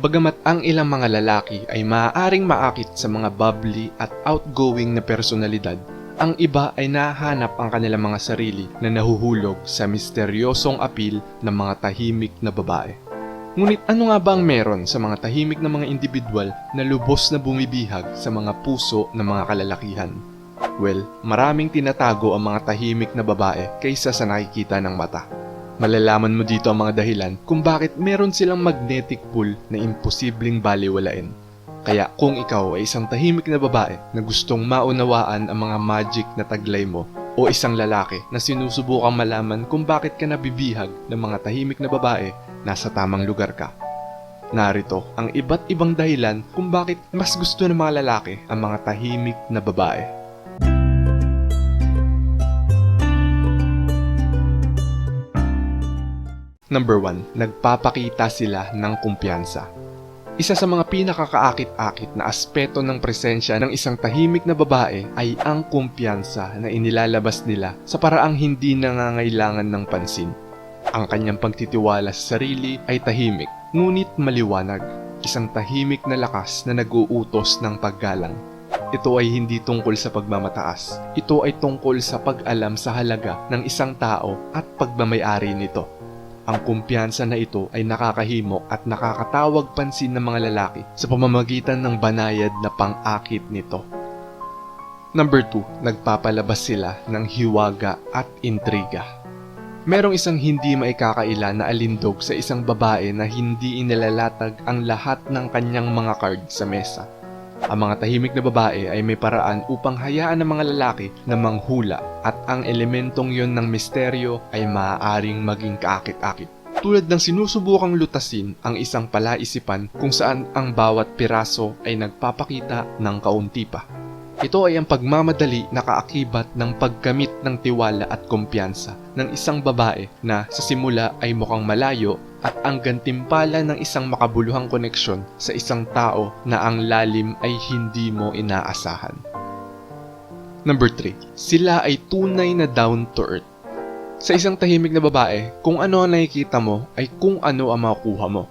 Bagamat ang ilang mga lalaki ay maaaring maakit sa mga bubbly at outgoing na personalidad, ang iba ay nahanap ang kanilang mga sarili na nahuhulog sa misteryosong apil ng mga tahimik na babae. Ngunit ano nga ba ang meron sa mga tahimik na mga individual na lubos na bumibihag sa mga puso ng mga kalalakihan? Well, maraming tinatago ang mga tahimik na babae kaysa sa nakikita ng mata. Malalaman mo dito ang mga dahilan kung bakit meron silang magnetic pull na imposibleng baliwalain. Kaya kung ikaw ay isang tahimik na babae na gustong maunawaan ang mga magic na taglay mo o isang lalaki na sinusubukang malaman kung bakit ka nabibihag ng mga tahimik na babae, nasa tamang lugar ka. Narito ang iba't ibang dahilan kung bakit mas gusto ng mga lalaki ang mga tahimik na babae. Number 1, nagpapakita sila ng kumpiyansa. Isa sa mga pinakakaakit-akit na aspeto ng presensya ng isang tahimik na babae ay ang kumpiyansa na inilalabas nila sa paraang hindi nangangailangan ng pansin. Ang kanyang pagtitiwala sa sarili ay tahimik, ngunit maliwanag. Isang tahimik na lakas na nag-uutos ng paggalang. Ito ay hindi tungkol sa pagmamataas. Ito ay tungkol sa pag-alam sa halaga ng isang tao at pagmamayari nito. Ang kumpiyansa na ito ay nakakahimok at nakakatawag pansin ng mga lalaki sa pamamagitan ng banayad na pang-akit nito. Number 2, nagpapalabas sila ng hiwaga at intriga. Merong isang hindi maikakaila na alindog sa isang babae na hindi inilalatag ang lahat ng kanyang mga card sa mesa. Ang mga tahimik na babae ay may paraan upang hayaan ng mga lalaki na manghula at ang elementong yon ng misteryo ay maaaring maging kaakit-akit. Tulad ng sinusubukang lutasin ang isang palaisipan kung saan ang bawat piraso ay nagpapakita ng kaunti pa. Ito ay ang pagmamadali na kaakibat ng pagkamit ng tiwala at kumpiyansa ng isang babae na sa simula ay mukhang malayo at ang gantimpala ng isang makabuluhang koneksyon sa isang tao na ang lalim ay hindi mo inaasahan. Number 3. Sila ay tunay na down to earth. Sa isang tahimik na babae, kung ano ang nakikita mo ay kung ano ang makukuha mo.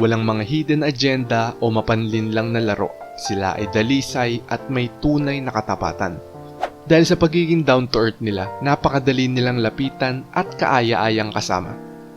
Walang mga hidden agenda o mapanlin lang na laro. Sila ay dalisay at may tunay na katapatan. Dahil sa pagiging down to earth nila, napakadali nilang lapitan at kaaya-ayang kasama.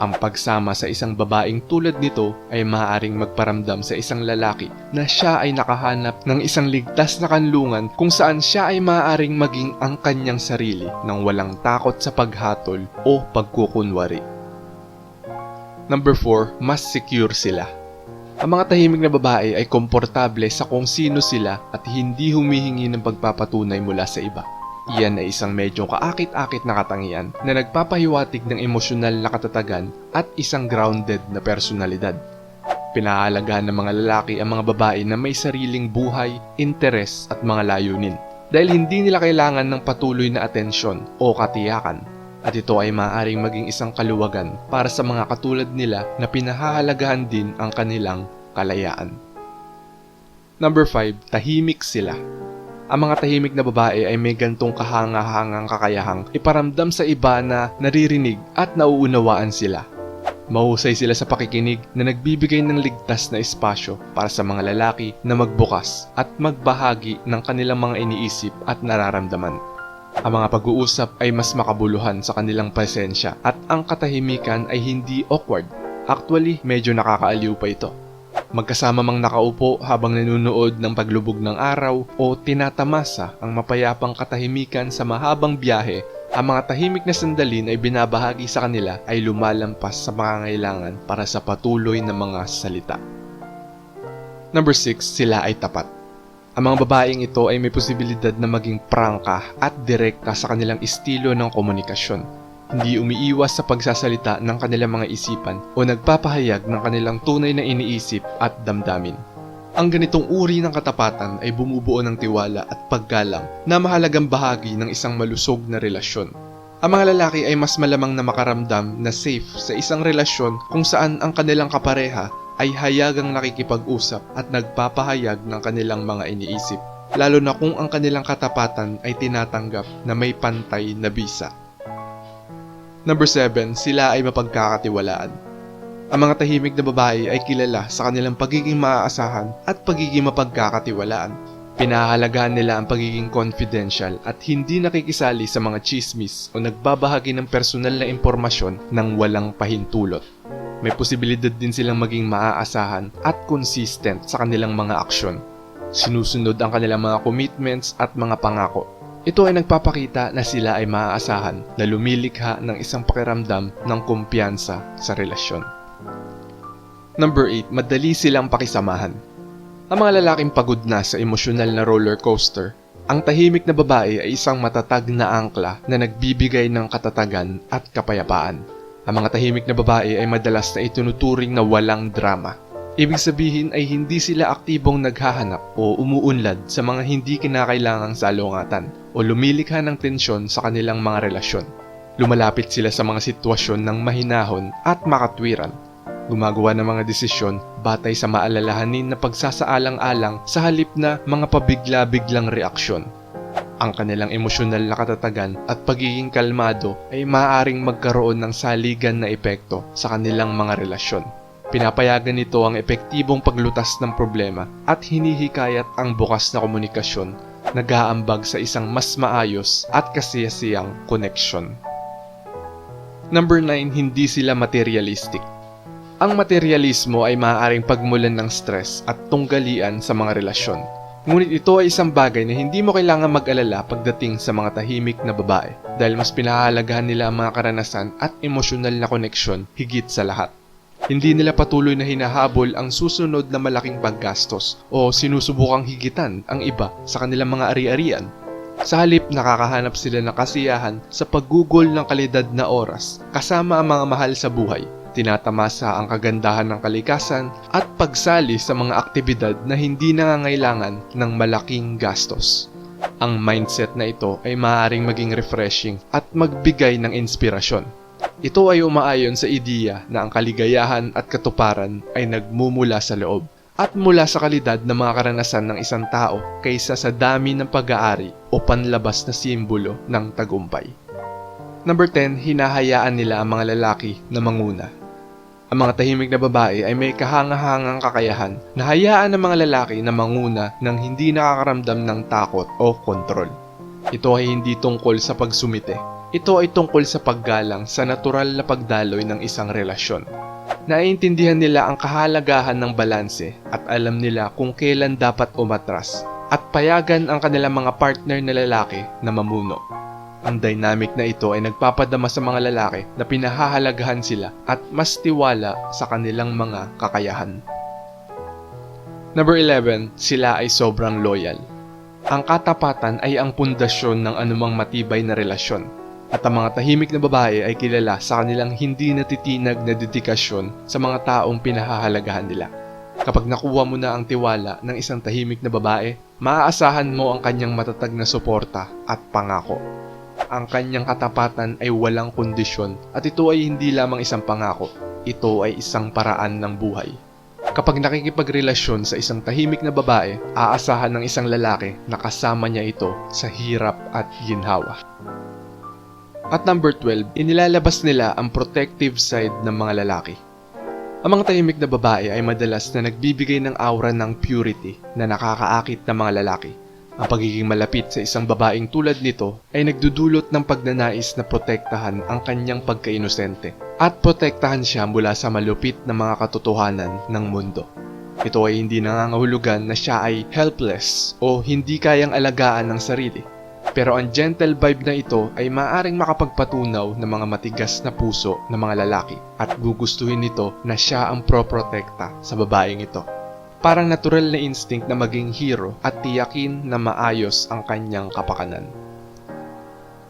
Ang pagsama sa isang babaeng tulad nito ay maaaring magparamdam sa isang lalaki na siya ay nakahanap ng isang ligtas na kanlungan kung saan siya ay maaaring maging ang kanyang sarili nang walang takot sa paghatol o pagkukunwari. Number 4, mas secure sila. Ang mga tahimik na babae ay komportable sa kung sino sila at hindi humihingi ng pagpapatunay mula sa iba. Iyan ay isang medyo kaakit-akit na katangian na nagpapahiwatig ng emosyonal na katatagan at isang grounded na personalidad. Pinahalagahan ng mga lalaki ang mga babae na may sariling buhay, interes at mga layunin dahil hindi nila kailangan ng patuloy na atensyon o katiyakan at ito ay maaaring maging isang kaluwagan para sa mga katulad nila na pinahahalagahan din ang kanilang kalayaan. Number 5, tahimik sila. Ang mga tahimik na babae ay may gantong kahanga-hangang kakayahang iparamdam sa iba na naririnig at nauunawaan sila. Mahusay sila sa pakikinig na nagbibigay ng ligtas na espasyo para sa mga lalaki na magbukas at magbahagi ng kanilang mga iniisip at nararamdaman. Ang mga pag-uusap ay mas makabuluhan sa kanilang presensya at ang katahimikan ay hindi awkward. Actually, medyo nakakaaliw pa ito. Magkasama mang nakaupo habang nanunood ng paglubog ng araw o tinatamasa ang mapayapang katahimikan sa mahabang biyahe, ang mga tahimik na sandalin ay binabahagi sa kanila ay lumalampas sa pangangailangan para sa patuloy na mga salita. Number 6, sila ay tapat. Ang mga babaeng ito ay may posibilidad na maging prangka at direkta sa kanilang estilo ng komunikasyon. Hindi umiiwas sa pagsasalita ng kanilang mga isipan o nagpapahayag ng kanilang tunay na iniisip at damdamin. Ang ganitong uri ng katapatan ay bumubuo ng tiwala at paggalang na mahalagang bahagi ng isang malusog na relasyon. Ang mga lalaki ay mas malamang na makaramdam na safe sa isang relasyon kung saan ang kanilang kapareha ay hayagang nakikipag-usap at nagpapahayag ng kanilang mga iniisip, lalo na kung ang kanilang katapatan ay tinatanggap na may pantay na bisa. Number 7, sila ay mapagkakatiwalaan. Ang mga tahimik na babae ay kilala sa kanilang pagiging maaasahan at pagiging mapagkakatiwalaan. Pinahahalagahan nila ang pagiging confidential at hindi nakikisali sa mga chismis o nagbabahagi ng personal na impormasyon ng walang pahintulot. May posibilidad din silang maging maaasahan at consistent sa kanilang mga aksyon. Sinusunod ang kanilang mga commitments at mga pangako. Ito ay nagpapakita na sila ay maaasahan na lumilikha ng isang pakiramdam ng kumpiyansa sa relasyon. Number 8, madali silang pakisamahan. Ang mga lalaking pagod na sa emosyonal na roller coaster, ang tahimik na babae ay isang matatag na angkla na nagbibigay ng katatagan at kapayapaan. Ang mga tahimik na babae ay madalas na itunuturing na walang drama. Ibig sabihin ay hindi sila aktibong naghahanap o umuunlad sa mga hindi kinakailangang salungatan o lumilikha ng tensyon sa kanilang mga relasyon. Lumalapit sila sa mga sitwasyon ng mahinahon at makatwiran gumagawa ng mga desisyon batay sa maalalahanin na pagsasaalang-alang sa halip na mga pabigla-biglang reaksyon. Ang kanilang emosyonal na katatagan at pagiging kalmado ay maaaring magkaroon ng saligan na epekto sa kanilang mga relasyon. Pinapayagan nito ang epektibong paglutas ng problema at hinihikayat ang bukas na komunikasyon nag-aambag sa isang mas maayos at kasiyasiyang koneksyon. Number 9, hindi sila materialistic. Ang materialismo ay maaaring pagmulan ng stress at tunggalian sa mga relasyon. Ngunit ito ay isang bagay na hindi mo kailangan mag-alala pagdating sa mga tahimik na babae dahil mas pinahahalagahan nila ang mga karanasan at emosyonal na koneksyon higit sa lahat. Hindi nila patuloy na hinahabol ang susunod na malaking paggastos o sinusubukang higitan ang iba sa kanilang mga ari-arian. Sa halip nakakahanap sila ng kasiyahan sa paggugol ng kalidad na oras kasama ang mga mahal sa buhay tinatamasa ang kagandahan ng kalikasan at pagsali sa mga aktibidad na hindi nangangailangan ng malaking gastos. Ang mindset na ito ay maaaring maging refreshing at magbigay ng inspirasyon. Ito ay umaayon sa ideya na ang kaligayahan at katuparan ay nagmumula sa loob at mula sa kalidad ng mga karanasan ng isang tao kaysa sa dami ng pag-aari o panlabas na simbolo ng tagumpay. Number 10, hinahayaan nila ang mga lalaki na manguna. Ang mga tahimik na babae ay may kahangahangang kakayahan na hayaan ng mga lalaki na manguna ng hindi nakakaramdam ng takot o kontrol. Ito ay hindi tungkol sa pagsumite. Ito ay tungkol sa paggalang sa natural na pagdaloy ng isang relasyon. Naiintindihan nila ang kahalagahan ng balanse at alam nila kung kailan dapat umatras at payagan ang kanilang mga partner na lalaki na mamuno. Ang dynamic na ito ay nagpapadama sa mga lalaki na pinahahalagahan sila at mas tiwala sa kanilang mga kakayahan. Number 11, sila ay sobrang loyal. Ang katapatan ay ang pundasyon ng anumang matibay na relasyon. At ang mga tahimik na babae ay kilala sa kanilang hindi natitinag na dedikasyon sa mga taong pinahahalagahan nila. Kapag nakuha mo na ang tiwala ng isang tahimik na babae, maaasahan mo ang kanyang matatag na suporta at pangako ang kanyang katapatan ay walang kondisyon at ito ay hindi lamang isang pangako, ito ay isang paraan ng buhay. Kapag nakikipagrelasyon sa isang tahimik na babae, aasahan ng isang lalaki na kasama niya ito sa hirap at ginhawa. At number 12, inilalabas nila ang protective side ng mga lalaki. Ang mga tahimik na babae ay madalas na nagbibigay ng aura ng purity na nakakaakit ng mga lalaki ang pagiging malapit sa isang babaeng tulad nito ay nagdudulot ng pagnanais na protektahan ang kanyang pagkainosente at protektahan siya mula sa malupit na mga katotohanan ng mundo. Ito ay hindi nangangahulugan na siya ay helpless o hindi kayang alagaan ng sarili. Pero ang gentle vibe na ito ay maaring makapagpatunaw ng mga matigas na puso ng mga lalaki at gugustuhin nito na siya ang pro-protekta sa babaeng ito. Parang natural na instinct na maging hero at tiyakin na maayos ang kanyang kapakanan.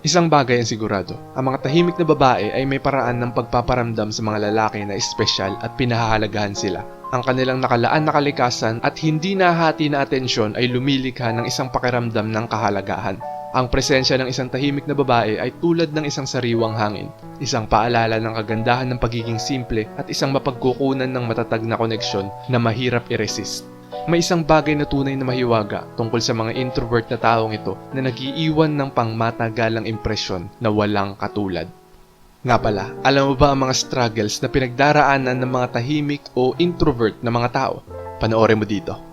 Isang bagay ang sigurado, ang mga tahimik na babae ay may paraan ng pagpaparamdam sa mga lalaki na espesyal at pinahahalagahan sila. Ang kanilang nakalaan na kalikasan at hindi nahati na atensyon ay lumilikha ng isang pakiramdam ng kahalagahan. Ang presensya ng isang tahimik na babae ay tulad ng isang sariwang hangin, isang paalala ng kagandahan ng pagiging simple at isang mapagkukunan ng matatag na koneksyon na mahirap i-resist. May isang bagay na tunay na mahiwaga tungkol sa mga introvert na taong ito na nagiiwan ng pangmatagalang impresyon na walang katulad. Nga pala, alam mo ba ang mga struggles na pinagdaraanan ng mga tahimik o introvert na mga tao? Panoorin mo dito.